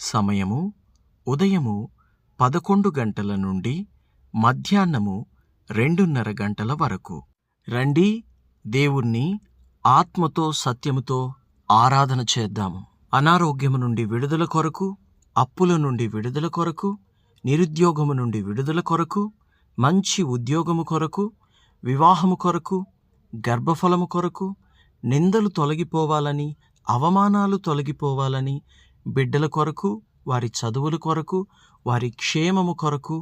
సమయము ఉదయము పదకొండు గంటల నుండి మధ్యాహ్నము రెండున్నర గంటల వరకు. రండి దేవుణ్ణి ఆత్మతో సత్యముతో ఆరాధన చేద్దాము. అనారోగ్యము నుండి విడుదల కొరకు అప్పుల నుండి విడుదల కొరకు నిరుద్యోగము నుండి విడుదల కొరకు మంచి ఉద్యోగము కొరకు వివాహము కొరకు గర్భఫలము కొరకు నిందలు తొలగిపోవాలని అవమానాలు తొలగిపోవాలని బిడ్డల కొరకు వారి చదువుల కొరకు వారి క్షేమము కొరకు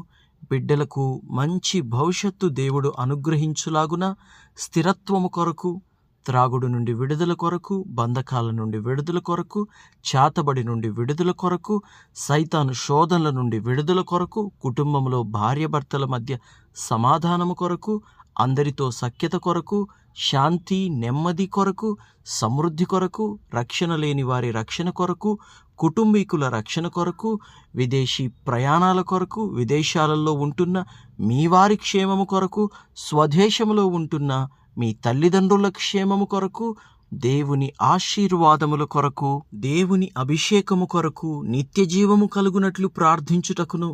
బిడ్డలకు మంచి భవిష్యత్తు దేవుడు అనుగ్రహించులాగున స్థిరత్వము కొరకు త్రాగుడు నుండి విడుదల కొరకు బంధకాల నుండి విడుదల కొరకు చేతబడి నుండి విడుదల కొరకు సైతాను శోధనల నుండి విడుదల కొరకు కుటుంబంలో భార్యాభర్తల మధ్య సమాధానము కొరకు అందరితో సఖ్యత కొరకు శాంతి నెమ్మది కొరకు సమృద్ధి కొరకు రక్షణ లేని వారి రక్షణ కొరకు కుటుంబీకుల రక్షణ కొరకు విదేశీ ప్రయాణాల కొరకు విదేశాలలో ఉంటున్న మీ వారి క్షేమము కొరకు స్వదేశంలో ఉంటున్న మీ తల్లిదండ్రుల క్షేమము కొరకు దేవుని ఆశీర్వాదముల కొరకు దేవుని అభిషేకము కొరకు నిత్య జీవము కలుగునట్లు ప్రార్థించుటకును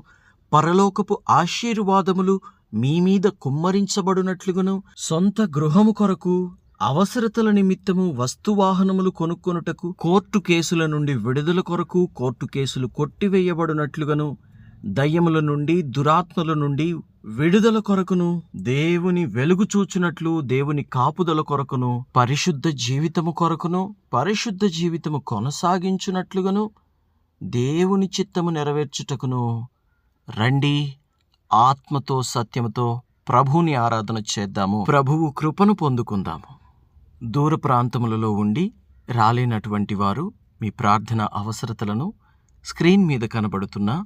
పరలోకపు ఆశీర్వాదములు మీ మీద కుమ్మరించబడునట్లుగును సొంత గృహము కొరకు అవసరతల నిమిత్తము వస్తువాహనములు కొనుక్కొనుటకు కోర్టు కేసుల నుండి విడుదల కొరకు కోర్టు కేసులు కొట్టివేయబడినట్లుగాను దయ్యముల నుండి దురాత్మల నుండి విడుదల కొరకును దేవుని వెలుగు చూచునట్లు దేవుని కాపుదల కొరకును పరిశుద్ధ జీవితము కొరకును పరిశుద్ధ జీవితము కొనసాగించునట్లుగాను దేవుని చిత్తము నెరవేర్చుటకును. రండి ఆత్మతో సత్యముతో ప్రభువుని ఆరాధన చేద్దాము. ప్రభువు కృపను పొందుకుందాము. దూర ప్రాంతములలో ఉండి రాలేనటువంటి వారు మీ ప్రార్థన అవసరతలను స్క్రీన్ మీద కనబడుతున్న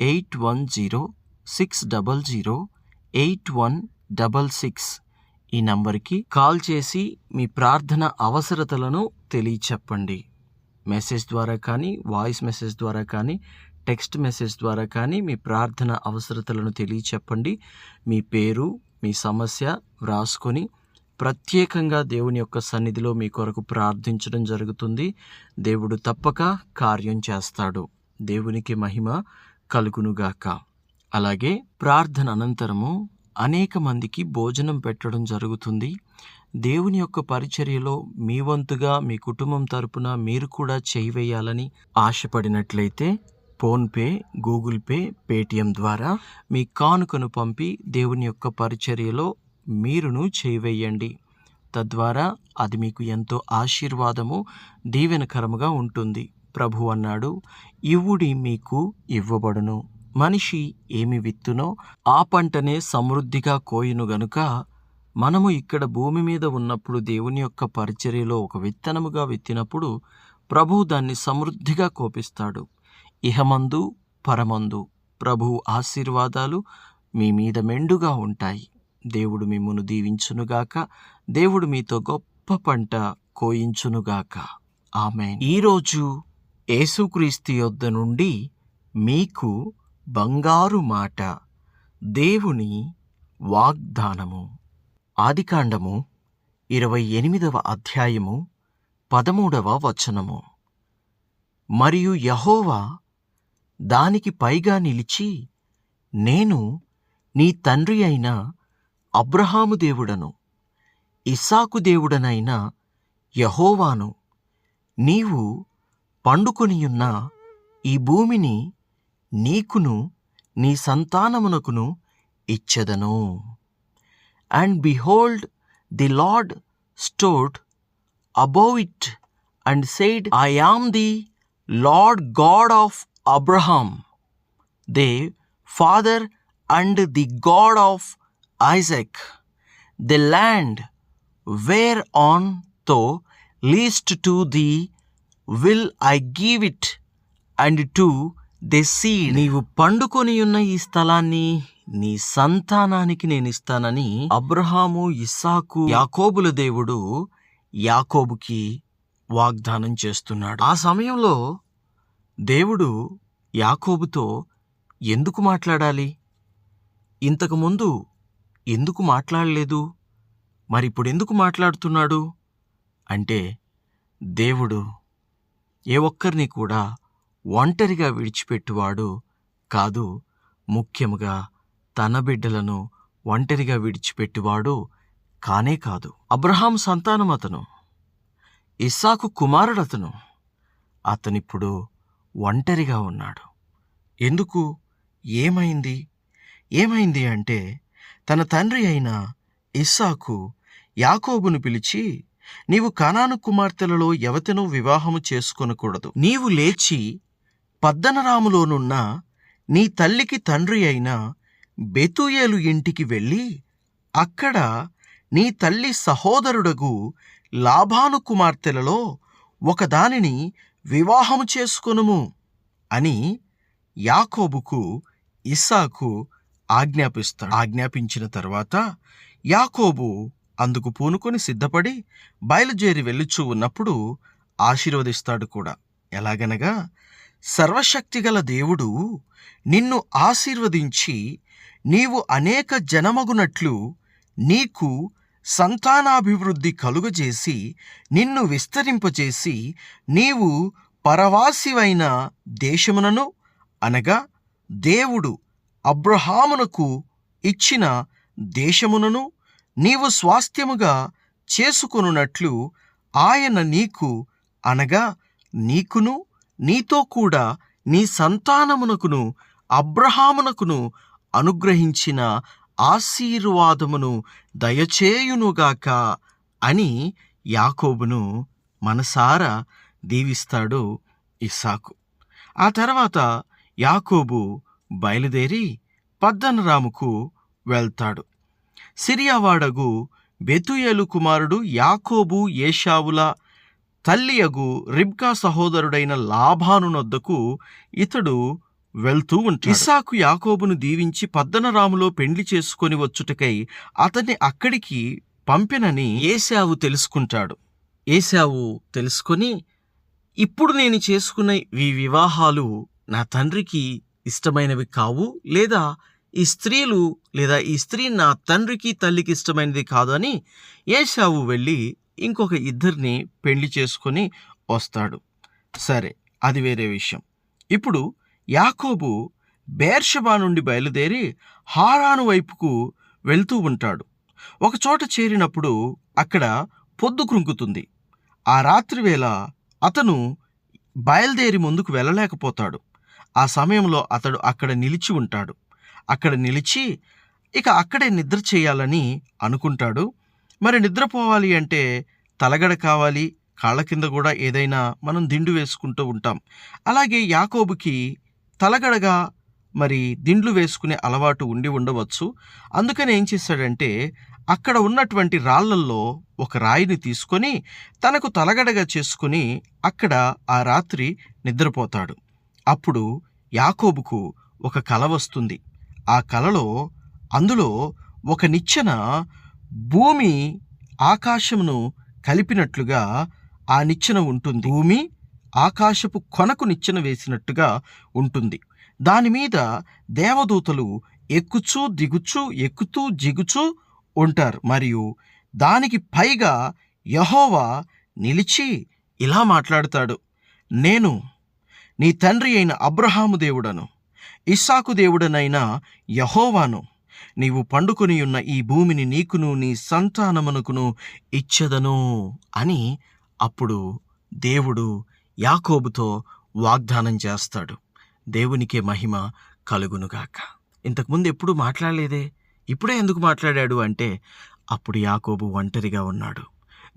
eight one zero six double zero eight one double six ఈ నంబర్కి కాల్ చేసి మీ ప్రార్థన అవసరతలను తెలియచెప్పండి. మెసేజ్ ద్వారా కానీ వాయిస్ మెసేజ్ ద్వారా కానీ టెక్స్ట్ మెసేజ్ ద్వారా కానీ మీ ప్రార్థన అవసరతలను తెలియచెప్పండి. మీ పేరు మీ సమస్య వ్రాసుకొని ప్రత్యేకంగా దేవుని యొక్క సన్నిధిలో మీ కొరకు ప్రార్థించడం జరుగుతుంది. దేవుడు తప్పక కార్యం చేస్తాడు. దేవునికి మహిమ కలుగునుగాక. అలాగే ప్రార్థన అనంతరము అనేక మందికి భోజనం పెట్టడం జరుగుతుంది. దేవుని యొక్క పరిచర్యలో మీ వంతుగా మీ కుటుంబం తరపున మీరు కూడా చేయివేయాలని ఆశపడినట్లయితే ఫోన్పే గూగుల్ పే పేటిఎం ద్వారా మీ కానుకను పంపి దేవుని యొక్క పరిచర్యలో మీరును చేయివేయండి. తద్వారా అది మీకు ఎంతో ఆశీర్వాదము దీవెనకరముగా ఉంటుంది. ప్రభు అన్నాడు ఇవుడి మీకు ఇవ్వబడును. మనిషి ఏమి విత్తునో ఆ పంటనే సమృద్ధిగా కోయును గనుక మనము ఇక్కడ భూమి మీద ఉన్నప్పుడు దేవుని యొక్క పరిచర్యలో ఒక విత్తనముగా విత్తినప్పుడు ప్రభు దాన్ని సమృద్ధిగా కోపిస్తాడు. ఇహమందు పరమందు ప్రభు ఆశీర్వాదాలు మీ మీద మెండుగా ఉంటాయి. దేవుడు మిమ్మును దీవించునుగాక దేవుడు మీతో గొప్ప పంట కోయించునుగాక ఆమె ఈరోజు యేసుక్రీస్తు యొద్ద నుండి మీకు బంగారు మాట దేవుని వాగ్దానము. ఆదికాండము ఇరవై ఎనిమిదవ అధ్యాయము పదమూడవ వచనము. మరియు యహోవా దానికి పైగా నిలిచి నేను నీ తండ్రి అయిన అబ్రహాము దేవుడను ఇస్సాకు దేవుడనైన యహోవాను నీవు పండుకొనియున్న ఈ భూమిని నీకును నీ సంతానమునకును ఇచ్చెదను. And behold the lord stood above it and said I the lord God of Abraham thy father and the God of Isaac the land where on thou liest to thee will I give it and to thy seed నీవు పండుకొని ఉన్న ఈ స్థలాన్ని నీ సంతానానికి నేను ఇస్తానని అబ్రహాము ఇస్సాకు యాకోబుల దేవుడు యాకోబుకి వాగ్దానం చేస్తున్నాడు. ఆ సమయంలో దేవుడు యాకోబుతో ఎందుకు మాట్లాడాలి? ఇంతకుముందు ఎందుకు మాట్లాడలేదు? మరిప్పుడెందుకు ఎందుకు మాట్లాడుతున్నాడు? అంటే దేవుడు ఏ ఒక్కరిని కూడా ఒంటరిగా విడిచిపెట్టువాడు కాదు ముఖ్యముగా తన బిడ్డలను ఒంటరిగా విడిచిపెట్టువాడు కానే కాదు. అబ్రహాం సంతానం అతను ఇస్సాకు కుమారుడు అతను అతనిప్పుడు ఒంటరిగా ఉన్నాడు. ఎందుకు? ఏమైంది? ఏమైంది అంటే తన తండ్రి అయిన ఇస్సాకు యాకోబును పిలిచి నీవు కనాను కుమార్తెలలో ఎవతెనూ వివాహము చేసుకొనకూడదు. నీవు లేచి పద్దనరాములోనున్న నీ తల్లికి తండ్రి అయిన బెతుయేలు ఇంటికి వెళ్ళి అక్కడ నీ తల్లి సహోదరుడగు లాభాను కుమార్తెలలో ఒకదానిని వివాహము చేసుకొనుము అని యాకోబుకు ఇస్సాకు ఆజ్ఞాపిస్తాడు. ఆజ్ఞాపించిన తర్వాత యాకోబు అందుకు పూనుకొని సిద్ధపడి బయలుదేరి వెళ్ళుచూ ఉన్నప్పుడు ఆశీర్వదిస్తాడు కూడా. ఎలాగనగా సర్వశక్తిగల దేవుడు నిన్ను ఆశీర్వదించి నీవు అనేక జనమగునట్లు నీకు సంతానాభివృద్ధి కలుగజేసి నిన్ను విస్తరింపజేసి నీవు పరవాసివైన దేశమునను అనగా దేవుడు అబ్రహామునకు ఇచ్చిన దేశమునను నీవు స్వాస్థ్యముగా చేసుకొనున్నట్లు ఆయన నీకు అనగా నీకును నీతో కూడా నీ సంతానమునకును అబ్రహామునకును అనుగ్రహించిన ఆశీర్వాదమును దయచేయునుగాక అని యాకోబును మనసారా దీవిస్తాడు ఇస్సాకు. ఆ తర్వాత యాకోబు బయలుదేరి పద్దనరాముకు వెళ్తాడు. సిరియావాడగు బెతుయేలు కుమారుడు యాకోబు ఏషావుల తల్లియగు రిబ్కా సహోదరుడైన లాభానునొద్దకు ఇతడు వెళ్తూ ఉంటాడు. ఇసాకు యాకోబును దీవించి పద్దనరాములో పెండ్లి చేసుకొని వచ్చుటకై అతన్ని అక్కడికి పంపినని ఏశావు తెలుసుకుంటాడు. ఏశావు తెలుసుకొని ఇప్పుడు నేను చేసుకున్న ఈ వివాహాలు నా తండ్రికి ఇష్టమైనవి కావు లేదా ఈ స్త్రీలు లేదా ఈ స్త్రీ నా తండ్రికి తల్లికి ఇష్టమైనది కాదు అని ఏషావు వెళ్ళి ఇంకొక ఇద్దరిని పెళ్ళి చేసుకొని వస్తాడు. సరే అది వేరే విషయం. ఇప్పుడు యాకోబు బేర్షబా నుండి బయలుదేరి హారాను వైపుకు వెళ్తూ ఉంటాడు. ఒకచోట చేరినప్పుడు అక్కడ పొద్దు కృంకుతుంది ఆ రాత్రి వేళ అతను బయలుదేరి ముందుకు వెళ్ళలేకపోతాడు. ఆ సమయంలో అతడు అక్కడ నిలిచి ఉంటాడు. అక్కడ నిలిచి ఇక అక్కడే నిద్ర చేయాలని అనుకుంటాడు. మరి నిద్రపోవాలి అంటే తలగడ కావాలి కాళ్ళ కింద కూడా ఏదైనా మనం దిండు వేసుకుంటూ ఉంటాం. అలాగే యాకోబుకి తలగడగా మరి దిండ్లు వేసుకునే అలవాటు ఉండి ఉండవచ్చు. అందుకని ఏం చేశాడంటే అక్కడ ఉన్నటువంటి రాళ్ళల్లో ఒక రాయిని తీసుకొని తనకు తలగడగా చేసుకుని అక్కడ ఆ రాత్రి నిద్రపోతాడు. అప్పుడు యాకోబుకు ఒక కల వస్తుంది. ఆ కలలో అందులో ఒక నిచ్చెన భూమి ఆకాశమును కలిపినట్లుగా ఆ నిచ్చెన ఉంటుంది. భూమి ఆకాశపు కొనకు నిచ్చెన వేసినట్టుగా ఉంటుంది. దాని మీద దేవదూతలు ఎక్కుచూ దిగుచూ ఎక్కుతూ జిగుచూ ఉంటారు. మరియు దానికి పైగా యహోవా నిలిచి ఇలా మాట్లాడతాడు. నేను నీ తండ్రి అయిన అబ్రహాము దేవుడను ఇస్సాకు దేవుడనైన యహోవాను నీవు పండుకొని ఉన్న ఈ భూమిని నీకును నీ సంతానమునకును ఇచ్చదను అని అప్పుడు దేవుడు యాకోబుతో వాగ్దానం చేస్తాడు. దేవునికే మహిమ కలుగునుగాక ఇంతకుముందు ఎప్పుడు మాట్లాడలేదే ఇప్పుడే ఎందుకు మాట్లాడాడు అంటే అప్పుడు యాకోబు ఒంటరిగా ఉన్నాడు.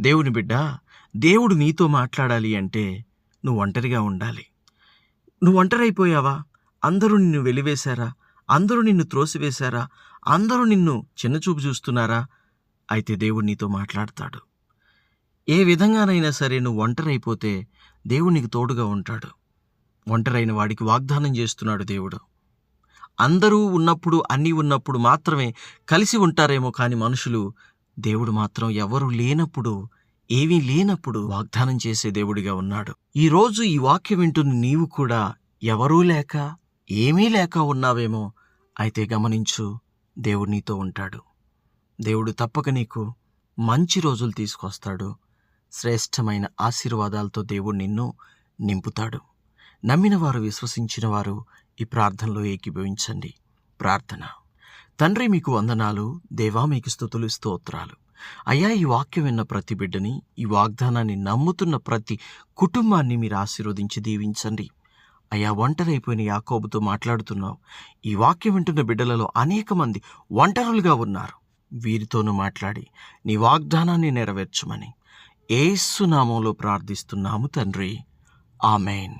దేవుని బిడ్డ దేవుడు నీతో మాట్లాడాలి అంటే నువ్వు ఒంటరిగా ఉండాలి. నువ్వు ఒంటరైపోయావా అందరూ నిన్ను వెలివేశారా? అందరూ నిన్ను త్రోసివేశారా? అందరూ నిన్ను చిన్నచూపు చూస్తున్నారా? అయితే దేవుడు నీతో మాట్లాడతాడు. ఏ విధంగానైనా సరే నువ్వు ఒంటరైపోతే దేవుడు నీకు తోడుగా ఉంటాడు. ఒంటరైన వాడికి వాగ్దానం చేస్తున్నాడు దేవుడు. అందరూ ఉన్నప్పుడు అన్నీ ఉన్నప్పుడు మాత్రమే కలిసి ఉంటారేమో కానీ మనుషులు దేవుడు మాత్రం ఎవరు లేనప్పుడు ఏమీ లేనప్పుడు వాగ్దానం చేసే దేవుడిగా ఉన్నాడు. ఈ రోజు ఈ వాక్యం వింటున్న నీవు కూడా ఎవరూ లేక ఏమీ లేక ఉన్నావేమో అయితే గమనించు దేవుడు నీతో ఉంటాడు. దేవుడు తప్పక నీకు మంచి రోజులు తీసుకొస్తాడు. శ్రేష్టమైన ఆశీర్వాదాలతో దేవుడు నిన్ను నింపుతాడు. నమ్మిన వారు విశ్వసించిన వారు ఈ ప్రార్థనలో ఏకీభవించండి. ప్రార్థన. తండ్రి మీకు వందనాలు. దేవా మీకు స్థుతులు స్తోత్రాలు. అయ్యా ఈ వాక్యం విన్న ప్రతి బిడ్డని ఈ వాగ్దానాన్ని నమ్ముతున్న ప్రతి కుటుంబాన్ని మీరు ఆశీర్వదించి దీవించండి. అయ్యా ఒంటరైపోయిన యాకోబుతో మాట్లాడుతున్నావు. ఈ వాక్యం వింటున్న బిడ్డలలో అనేక మంది ఒంటరులుగా ఉన్నారు. వీరితోనూ మాట్లాడి నీ వాగ్దానాన్ని నెరవేర్చమని ఏసునామంలో ప్రార్థిస్తున్నాము తండ్రి. ఆమెన్.